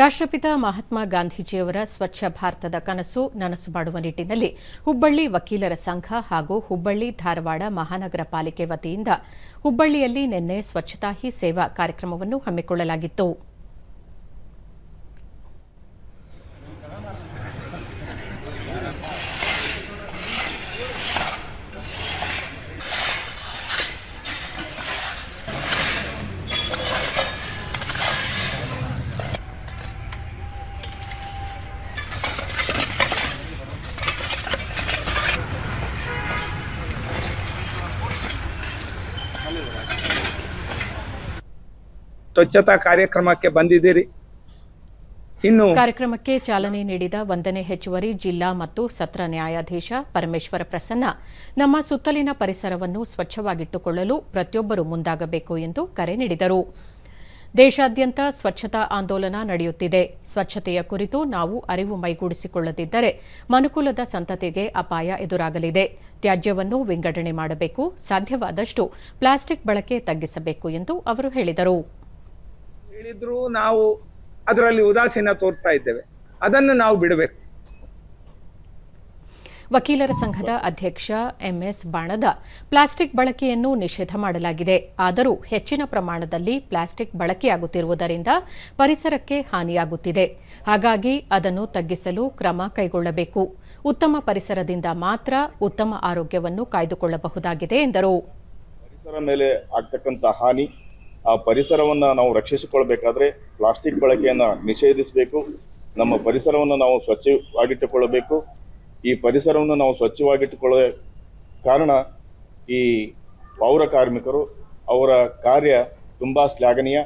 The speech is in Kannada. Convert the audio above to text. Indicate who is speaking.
Speaker 1: ರಾಷ್ಟ್ರಪಿತ ಮಹಾತ್ಮ ಗಾಂಧೀಜಿಯವರ ಸ್ವಚ್ಛ ಭಾರತದ ಕನಸು ನನಸು ಮಾಡುವ ನಿಟ್ಟಿನಲ್ಲಿ ಹುಬ್ಬಳ್ಳಿ ವಕೀಲರ ಸಂಘ ಹಾಗೂ ಹುಬ್ಬಳ್ಳಿ ಧಾರವಾಡ ಮಹಾನಗರ ಪಾಲಿಕೆ ವತಿಯಿಂದ ಹುಬ್ಬಳ್ಳಿಯಲ್ಲಿ ನಿನ್ನೆ ಸ್ವಚ್ಛತಾ ಹಿ ಸೇವಾ ಕಾರ್ಯಕ್ರಮವನ್ನು ಹಮ್ಮಿಕೊಳ್ಳಲಾಗಿತ್ತು.
Speaker 2: ಸ್ವಚ್ಛತಾ ಕಾರ್ಯಕ್ರಮಕ್ಕೆ ಬಂದಿದ್ದೀರಿ. ಇನ್ನು
Speaker 1: ಕಾರ್ಯಕ್ರಮಕ್ಕೆ ಚಾಲನೆ ನೀಡಿದ ಒಂದನೇ ಹೆಚ್ಚುವರಿ ಜಿಲ್ಲಾ ಮತ್ತು ಸತ್ರ ನ್ಯಾಯಾಧೀಶ ಪರಮೇಶ್ವರ ಪ್ರಸನ್ನ, ನಮ್ಮ ಸುತ್ತಲಿನ ಪರಿಸರವನ್ನು ಸ್ವಚ್ಛವಾಗಿಟ್ಟುಕೊಳ್ಳಲು ಪ್ರತಿಯೊಬ್ಬರು ಮುಂದಾಗಬೇಕು ಎಂದು ಕರೆ ನೀಡಿದರು. ದೇಶಾದ್ಯಂತ ಸ್ವಚ್ಛತಾ ಆಂದೋಲನ ನಡೆಯುತ್ತಿದೆ. ಸ್ವಚ್ಛತೆಯ ಕುರಿತು ನಾವು ಅರಿವು ಮೈಗೂಡಿಸಿಕೊಳ್ಳದಿದ್ದರೆ ಮನುಕುಲದ ಸಂತತಿಗೆ ಅಪಾಯ ಎದುರಾಗಲಿದೆ. ತ್ಯಾಜ್ಯವನ್ನು ವಿಂಗಡಣೆ ಮಾಡಬೇಕು, ಸಾಧ್ಯವಾದಷ್ಟು ಪ್ಲಾಸ್ಟಿಕ್ ಬಳಕೆ ತಗ್ಗಿಸಬೇಕು ಎಂದು ಅವರು ಹೇಳಿದರು.
Speaker 2: ಹೇಳಿದ್ರು ನಾವು ಅದರಲ್ಲಿ ಉದಾಸೀನ ತೋರ್ತಾ ಇದ್ದೇವೆ. ಅದನ್ನು ನಾವು ಬಿಡಬೇಕು.
Speaker 1: ವಕೀಲರ ಸಂಘದ ಅಧ್ಯಕ್ಷ ಎಂಎಸ್ ಬಾಣದ ಪ್ಲಾಸ್ಟಿಕ್ ಬಳಕೆಯನ್ನು ನಿಷೇಧ ಮಾಡಲಾಗಿದೆ. ಆದರೂ ಹೆಚ್ಚಿನ ಪ್ರಮಾಣದಲ್ಲಿ ಪ್ಲಾಸ್ಟಿಕ್ ಬಳಕೆಯಾಗುತ್ತಿರುವುದರಿಂದ ಪರಿಸರಕ್ಕೆ ಹಾನಿಯಾಗುತ್ತಿದೆ. ಹಾಗಾಗಿ ಅದನ್ನು ತಗ್ಗಿಸಲು ಕ್ರಮ ಕೈಗೊಳ್ಳಬೇಕು. ಉತ್ತಮ ಪರಿಸರದಿಂದ ಮಾತ್ರ ಉತ್ತಮ ಆರೋಗ್ಯವನ್ನು ಕಾಯ್ದುಕೊಳ್ಳಬಹುದಾಗಿದೆ ಎಂದರು.
Speaker 3: ಪರಿಸರ ಮೇಲೆ ಆಗ್ತಕ್ಕಂಥ ಹಾನಿ ಆ ಪರಿಸರವನ್ನು ನಾವು ರಕ್ಷಿಸಿಕೊಳ್ಬೇಕಾದ್ರೆ ಪ್ಲಾಸ್ಟಿಕ್ ಬಳಕೆಯನ್ನು ನಿಷೇಧಿಸಬೇಕು. ನಮ್ಮ ಪರಿಸರವನ್ನು ನಾವು ಸ್ವಚ್ಛವಾಗಿಟ್ಟುಕೊಳ್ಳಬೇಕು. ಈ ಪರಿಸರವನ್ನು ನಾವು ಸ್ವಚ್ಛವಾಗಿಟ್ಟುಕೊಳ್ಳೋ ಕಾರಣ ಈ ಪೌರ ಕಾರ್ಮಿಕರು ಅವರ ಕಾರ್ಯ ತುಂಬ ಶ್ಲಾಘನೀಯ.